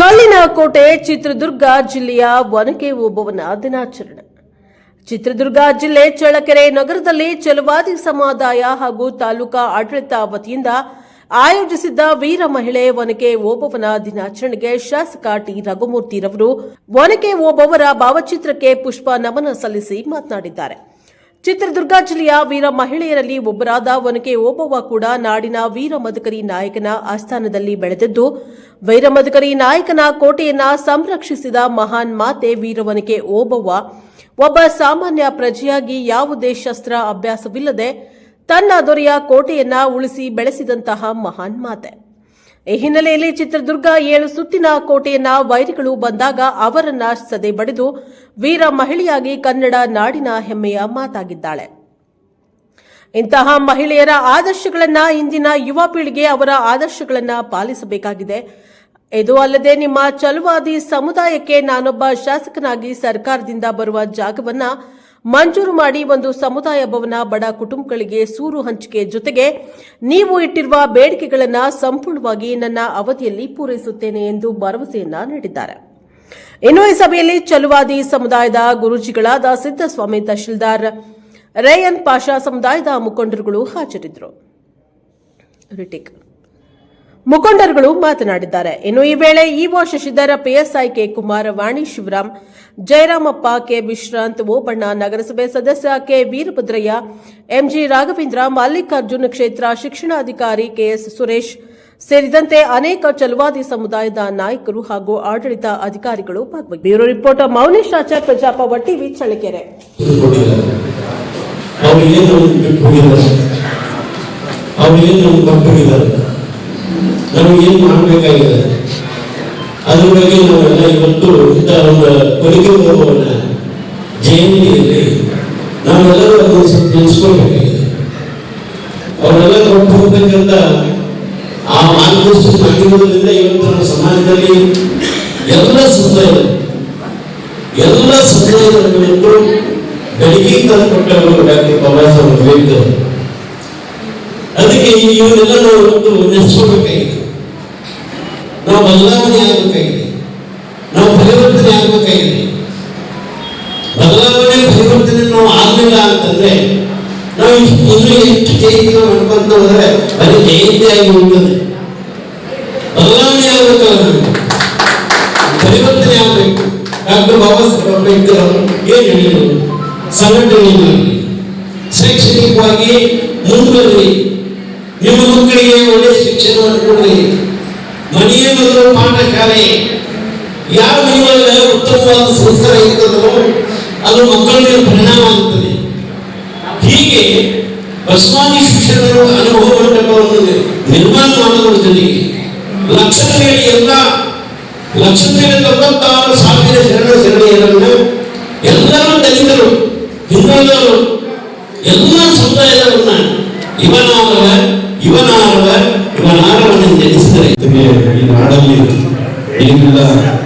ಕಲ್ಲಿನ ಕೋಟೆ ಚಿತ್ರದುರ್ಗ ಜಿಲ್ಲೆಯ ಒನಕೆ ಓಬವನ ದಿನಾಚರಣೆ. ಚಿತ್ರದುರ್ಗ ಜಿಲ್ಲೆ ಚಳ್ಳಕೆರೆ ನಗರದಲ್ಲಿ ಚಲವಾದಿ ಸಮುದಾಯ ಹಾಗೂ ತಾಲೂಕಾ ಆಡಳಿತ ವತಿಯಿಂದ ಆಯೋಜಿಸಿದ್ದ ವೀರ ಮಹಿಳೆ ಒನಕೆ ಓಬವ್ವನ ದಿನಾಚರಣೆಗೆ ಶಾಸಕ ಟಿ ರಘುಮೂರ್ತಿರವರು ಒನಕೆ ಓಬವರ ಭಾವಚಿತ್ರಕ್ಕೆ ಪುಷ್ಪ ನಮನ ಸಲ್ಲಿಸಿ ಮಾತನಾಡಿದ್ದಾರೆ. ಚಿತ್ರದುರ್ಗ ಜಿಲ್ಲೆಯ ವೀರ ಮಹಿಳೆಯರಲ್ಲಿ ಒಬ್ಬರಾದ ಒನಕೆ ಓಬವ್ವ ಕೂಡ ನಾಡಿನ ವೀರ ಮದಕರಿ ನಾಯಕನ ಆಸ್ಥಾನದಲ್ಲಿ ಬೆಳೆದಿದ್ದು, ವೀರ ಮದಕರಿ ನಾಯಕನ ಕೋಟೆಯನ್ನ ಸಂರಕ್ಷಿಸಿದ ಮಹಾನ್ ಮಾತೆ ವೀರವನಕೆ ಓಬವ್ವ. ಒಬ್ಬ ಸಾಮಾನ್ಯ ಪ್ರಜೆಯಾಗಿ ಯಾವುದೇ ಶಸ್ತ್ರ ಅಭ್ಯಾಸವಿಲ್ಲದೆ ತನ್ನ ದೊರೆಯ ಕೋಟೆಯನ್ನ ಉಳಿಸಿ ಬೆಳೆಸಿದಂತಹ ಮಹಾನ್ ಮಾತೆ. ಈ ಹಿನ್ನೆಲೆಯಲ್ಲಿ ಚಿತ್ರದುರ್ಗ ಏಳು ಸುತ್ತಿನ ಕೋಟೆಯನ್ನ ವೈರಿಗಳು ಬಂದಾಗ ಅವರನ್ನ ಸದೆ ಬಡಿದು ವೀರ ಮಹಿಳೆಯಾಗಿ ಕನ್ನಡ ನಾಡಿನ ಹೆಮ್ಮೆಯ ಮಾತಾಗಿದ್ದಾಳೆ. ಇಂತಹ ಮಹಿಳೆಯರ ಆದರ್ಶಗಳನ್ನ ಇಂದಿನ ಯುವ ಪೀಳಿಗೆ ಅವರ ಆದರ್ಶಗಳನ್ನ ಪಾಲಿಸಬೇಕಾಗಿದೆ. ಇದು ಅಲ್ಲದೆ ನಿಮ್ಮ ಚಲುವಾದಿ ಸಮುದಾಯಕ್ಕೆ ನಾನೊಬ್ಬ ಶಾಸಕನಾಗಿ ಸರ್ಕಾರದಿಂದ ಬರುವ ಜಾಗವನ್ನ ಮಂಜೂರು ಮಾಡಿ ಒಂದು ಸಮುದಾಯ ಭವನ ಬಡ ಕುಟುಂಬಗಳಿಗೆ ಸೂರು ಹಂಚಿಕೆ ಜೊತೆಗೆ ನೀವು ಇಟ್ಟಿರುವ ಬೇಡಿಕೆಗಳನ್ನು ಸಂಪೂರ್ಣವಾಗಿ ನನ್ನ ಅವಧಿಯಲ್ಲಿ ಪೂರೈಸುತ್ತೇನೆ ಎಂದು ಭರವಸೆಯನ್ನ ನೀಡಿದ್ದಾರೆ. ಇನ್ನು ಈ ಸಭೆಯಲ್ಲಿ ಚಲುವಾದಿ ಸಮುದಾಯದ ಗುರೂಜಿಗಳಾದ ಸಿದ್ದಸ್ವಾಮಿ ತಹಶೀಲ್ದಾರ್ ರೇಯನ್ ಪಾಷಾ ಸಮುದಾಯದ ಮುಖಂಡರುಗಳು ಹಾಜರಿದ್ದರು. ಮುಖಂಡರುಗಳು ಮಾತನಾಡಿದ್ದಾರೆ. ಇನ್ನು ಈ ವೇಳೆ EO Shashidhara PSI K Kumar Vani Shivaram, Jayaramappa, K Vishrant, Obanna, ನಗರಸಭೆ ಸದಸ್ಯ ಕೆ ವೀರಭದ್ರಯ್ಯ ಎಂಜಿ ರಾಘವೇಂದ್ರ, ಮಲ್ಲಿಕಾರ್ಜುನ ಕ್ಷೇತ್ರ ಶಿಕ್ಷಣಾಧಿಕಾರಿ ಕೆಎಸ್ ಸುರೇಶ್ ಸೇರಿದಂತೆ ಅನೇಕ ಚಲುವಾದಿ ಸಮುದಾಯದ ನಾಯಕರು ಹಾಗೂ ಆಡಳಿತ ಅಧಿಕಾರಿಗಳು ಭಾಗವಹಿಸಿದ್ದರು. Bureau reporter Mounesh Achar ಪ್ರಜಾಪ TV Challakere. ಬಿಟ್ಟು ಹೋಗಿದ್ದಾರೆ ಏನು ನಮ್ಗೆ ಕೊಟ್ಟಿದ್ದಾರೆ ನಮಗೆ ಏನು ಮಾಡಬೇಕಾಗಿದೆ? ಅದ್ರ ಬಗ್ಗೆ ನಾವೆಲ್ಲ ಇವತ್ತು ಇಂಥ ಒಂದು ಕೊಡುಗೆ ಹೋಗುವನ್ನ ಜಯಂತಿಯಲ್ಲಿ ನಾವೆಲ್ಲರೂ ಅದನ್ನು ಸ್ವಲ್ಪ ಅವರೆಲ್ಲ ಕೊಟ್ಟು ಹೋಗ್ಬೇಕಂತ ಆ ಮಾರ್ಗದರ್ಶನ ಆಗಿರೋದ್ರಿಂದ ಇವತ್ತು ನಮ್ಮ ಸಮಾಜದಲ್ಲಿ ಎಲ್ಲ ಸಮುದಾಯ ಎಲ್ಲ ಸಮುದಾಯದವರಿಗೂ ಬೆಳಗ್ಗೆ ತಂದು ಕೊಟ್ಟವರು ಡಾಕ್ಟರ್ ಬಾಬಾ ಸಾಹೇಬ್ ಅಂಬೇಡ್ಕರ್ ಅದಕ್ಕೆ ಇವರೆಲ್ಲ ನಾವು ಇವತ್ತು ನಾವು ಬದಲಾವಣೆ ಆಗಬೇಕಾಗಿದೆ ನಾವು ಪರಿವರ್ತನೆ ಆಗಬೇಕಾಗಿದೆ ಬದಲಾವಣೆ ಪರಿವರ್ತನೆ ನಾವು ಆಗಲಿಲ್ಲ ಅಂತಂದ್ರೆ ನಾವು ಇಷ್ಟು- ಇನ್ನು ಎಷ್ಟು ಜಯಂತಿ ಮಾಡ್ಕೊಂತ ಹೋದ್ರೆ ಅದು ಜಯಂತಿ ಆಗಿ ಹೋಗ್ತದೆ ಬದಲಾವಣೆ ಆಗಬೇಕಲ್ಲ ಪರಿವರ್ತನೆ ಆಗಬೇಕು. ಡಾಕ್ಟರ್ ಬಾಬಾ ಸಾಹೇಬ್ ಅಂಬೇಡ್ಕರ್ ಅವರು ಏನು ಹೇಳಿದರು? ಸಂಘಟನೆಯಲ್ಲಿ ಶೈಕ್ಷಣಿಕವಾಗಿ ಮುಂದುವರಿ ನಿಮ್ಮ ಮಕ್ಕಳಿಗೆ ಒಳ್ಳೆಯ ಶಿಕ್ಷಣವನ್ನು ಕೊಡಿ ಮನೆಯ ಮೊದಲು ಪಾಠ ಶಾಲೆ ಯಾವ ಮನೆಯಲ್ಲಿ ಉತ್ತಮವಾದ ಸಂಸ್ಕಾರ ಇರ್ತದೋ ಅದು ಮಕ್ಕಳ ಬಸವಾದಿ ಶಿಕ್ಷಣರು ಅನುಭವ ಮಂಟಪವನ್ನು ನಿರ್ಮಾಣ ಮಾಡುವುದರ ಜೊತೆಗೆ ಲಕ್ಷದಲ್ಲಿ ಎಲ್ಲ ಲಕ್ಷದಲ್ಲಿ ತೊಂಬತ್ತಾರು ಸಾವಿರ ಜನರ ಶರಣೆಯರನ್ನು ಎಲ್ಲರೂ ದಲಿತರು, ಹಿಂದುಳಿದವರು, ಎಲ್ಲ ಸಮುದಾಯದವರನ್ನ ಇವನಾರವ ಇವನಾರವ, ಇವನಾರವನ್ನು ಜನಿಸಿದರೆ. ಈ ನಾಡಲ್ಲಿ ಏನಿಲ್ಲ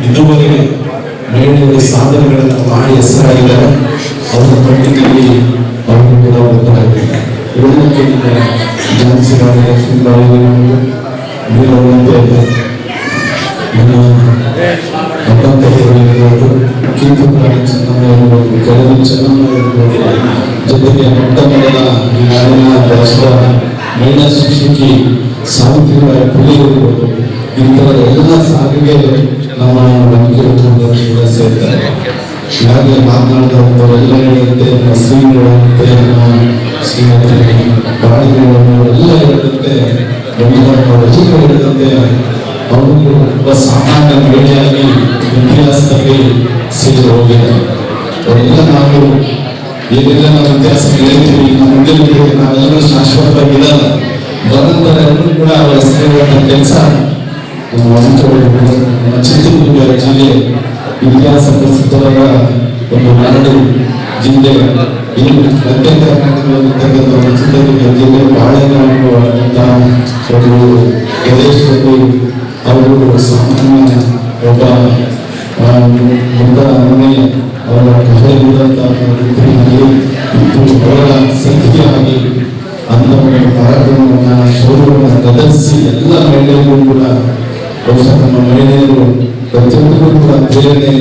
ಇದುವರೆಗೆ ಮಹಿಳೆಯರ ಸಾಧನೆಗಳನ್ನು ಮಾಡಿ ಹೆಸರಾಗಿದ್ದಾರೆ. ಅವರ ಪಟ್ಟಿಯಲ್ಲಿ ಅವರು ಕೂಡ ಒಬ್ಬರಾಗಿದ್ದಾರೆ ಇವೆಲ್ಲ ಕೇಳಿದ್ದಾರೆ ಝಾನ್ಸಿ ರಾಣಿ ಲಕ್ಷ್ಮೀಬಾಯಿ ವೀರವಂತೆ ನನ್ನ ಅಪ್ಪಂತವರು ಕೀರ್ತಪುರಾಣಿ ಚೆನ್ನಮ್ಮ ಇರ್ಬೋದು ಕೆಲವು ಚೆನ್ನಮ್ಮ ಇರ್ಬೋದು ಜೊತೆಗೆ ಮೊಟ್ಟ ಮೊದಲ ನಾಡಿನ ರಾಷ್ಟ್ರ ಮಹಿಳಾ ಶಿಕ್ಷಕಿ ಸಾವಿತ್ರಿಬಾಯಿ ಪುಲಿ ಇಂತಹ ಎಲ್ಲ ಸಾರಿಗೆ ನಮ್ಮ ನಂಬಿಕೆ ಸೇರ್ತಾರೆ ಈಗಾಗಲೇ ಮಾತನಾಡಿದವರೆಲ್ಲ ನಮ್ಮ ಶ್ರೀಮತಿ ಬಾಳಿಗಳವರೆಲ್ಲ ಹೇಳಿದಂತೆ ನಮ್ಮ ರಚಿಕರು ಹೇಳಿದಂತೆ ಅವರು ಒಬ್ಬ ಸಾಮಾನ್ಯ ಮಹಿಳೆಯಾಗಿ ಇತಿಹಾಸದಲ್ಲಿ ಸೇರಿ ಹೋಗಿದ್ದಾರೆ ಅವರೆಲ್ಲ ನಾವು ಏನೆಲ್ಲ ನಾವು ಇತಿಹಾಸ ಹೇಳ್ತೀವಿ ಎಲ್ಲರೂ ಕೂಡ ಅವರ ಹೆಸರಿರುವಂಥ ಕೆಲಸ ಚಿತ್ರದುರ್ಗ ಇತಿಹಾಸ ಪ್ರಸಿದ್ಧವಾದ ಒಂದು ನಾಡು. ಜಿಲ್ಲೆ ಇಲ್ಲಿ ಮಧ್ಯ ಕರ್ನಾಟಕದಲ್ಲಿರ್ತಕ್ಕಂಥ ಒಂದು ಚಿತ್ರದುರ್ಗ ಜಿಲ್ಲೆ ಬಾಳೆಗಾಡುವಂತಹ ಒಂದು ಪ್ರದೇಶದಲ್ಲಿ ಅವರು ಸಾಮಾನ್ಯ ಒಬ್ಬ ಅವರ ಅವರ ಸಂಖ್ಯೆಯಾಗಿ ಅಂದವನ್ನು ಪರಾಕ್ರಮವನ್ನು ಶೌರ್ಯವನ್ನು ಪ್ರದರ್ಶಿಸಿ ಎಲ್ಲ ಮಹಿಳೆಯರು ಕೂಡ ಬಹುಶಃ ನಮ್ಮ ಮಹಿಳೆಯರು ಪ್ರತಿಯೊಬ್ಬರು ಕೂಡ ಪ್ರೇರಣೆ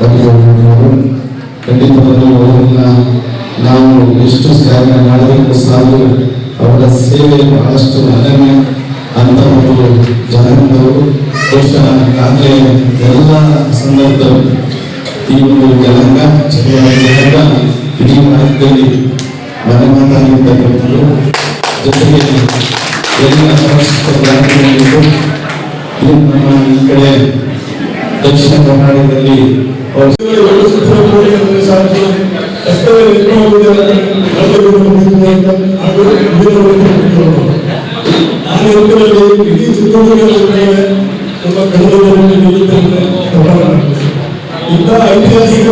ಒಂದು ಖಂಡಿತವಾಗಲೂ ಅವರನ್ನ ನಾವು ಎಷ್ಟು ಶ್ಲಾಘನೆ ಮಾಡಬೇಕು ಸಾಧ್ಯ ಅವರ ಸೇವೆ ಬಹಳಷ್ಟು ಅನನ್ಯ ಅಂತ ಒಂದು ಆದರೆ ಎಲ್ಲ ಸಂದರ್ಭದಲ್ಲೂ ಈ ಒಂದು ಜನಾಂಗ ನಿಲ್ಲುತ್ತಂತೆ ಇಂಥ ಐತಿಹಾಸಿಕ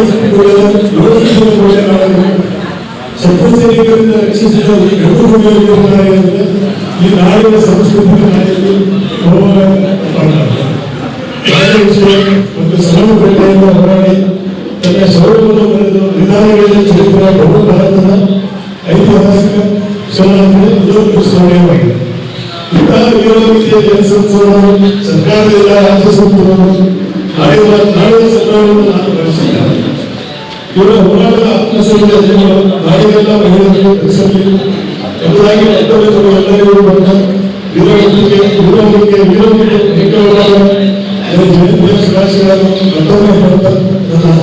ಶತ್ರು ಸೈನಿಕರಿಂದ ರಕ್ಷಿಸಿದ ಈ ಗಂಡು ಈ ನಾಡಿನ ಸಂಸ್ಕೃತಿ ನಾಡಿನಲ್ಲಿ ಮತ್ತು ಶ್ರಮಪಟ್ಟೆಯಿಂದ ಹೋರಾಡಿ ತನ್ನ ಶೌರ್ಯವನ್ನು ಬರೆದು ವಿಧಾನಗಳಲ್ಲಿ ಚರಿತ್ರೆ ಬಹು ಭಾರತದ ಐತಿಹಾಸಿಕ ಕ್ಷಣಗಳಲ್ಲಿ ಇದೊಂದು ಸ್ಮರಣೀಯವಾಗಿದೆ ಇಂತಹ ವೀರವೃತ್ತಿಯ ಜನಸಂಸದನ್ನು ಸರ್ಕಾರದಿಂದ ರಾಜ್ಯ ಸಂಸದರು ನಾಡಿನ ನಾಡಿನ ಸರ್ಕಾರವನ್ನು ನಾನು ಬಯಸಿದ್ದೇನೆ ಇವರ ಹೋರಾಟದ ಆತ್ಮಸಂಖ್ಯೆಯನ್ನು ನಾಡಿನೆಲ್ಲ ಮಹಿಳೆಯರಿಗೆ ಕಲಿಸಲಿ ಎಂಬುದಾಗಿ ಕರ್ತವ್ಯಗಳು ಎಲ್ಲರಿಗೂ ಬಂದ ವೀರವೃತ್ತಿಗೆ ವೀರವೃತ್ತಿಗೆ ವೀರವೃತ್ತಿಗೆ llegan,